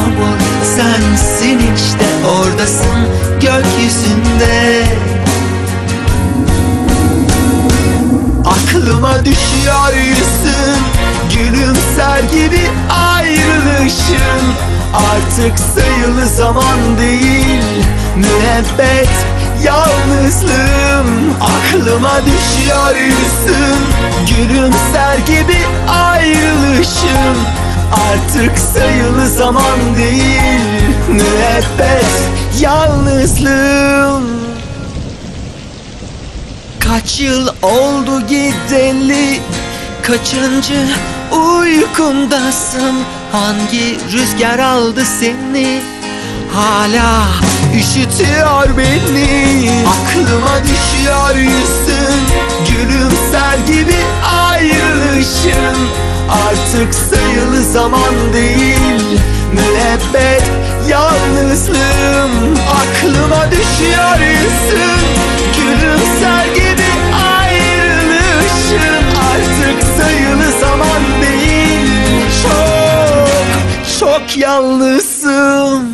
yağmur. Sensin işte Oradasın gökyüzünde. Aklıma düşüyor yüzün. Gülümser gibi ayrılışın. Artık sayılı zaman değil. Müebbet yalnızlığım. Aklıma düşüyor yüzün. Gülümser gibi ayrılışın Artık sayılı zaman değil Müebbet yalnızlığım. Kaç yıl oldu gideli Kaçıncı uykundasın Hangi rüzgar aldı seni? Hala üşütüyor beni Artık sayılı zaman değil Müebbet yalnızlığım. Aklıma düşüyor yüzün Gülümser gibi ayrılışın Artık sayılı zaman değil Çok çok yalnızsın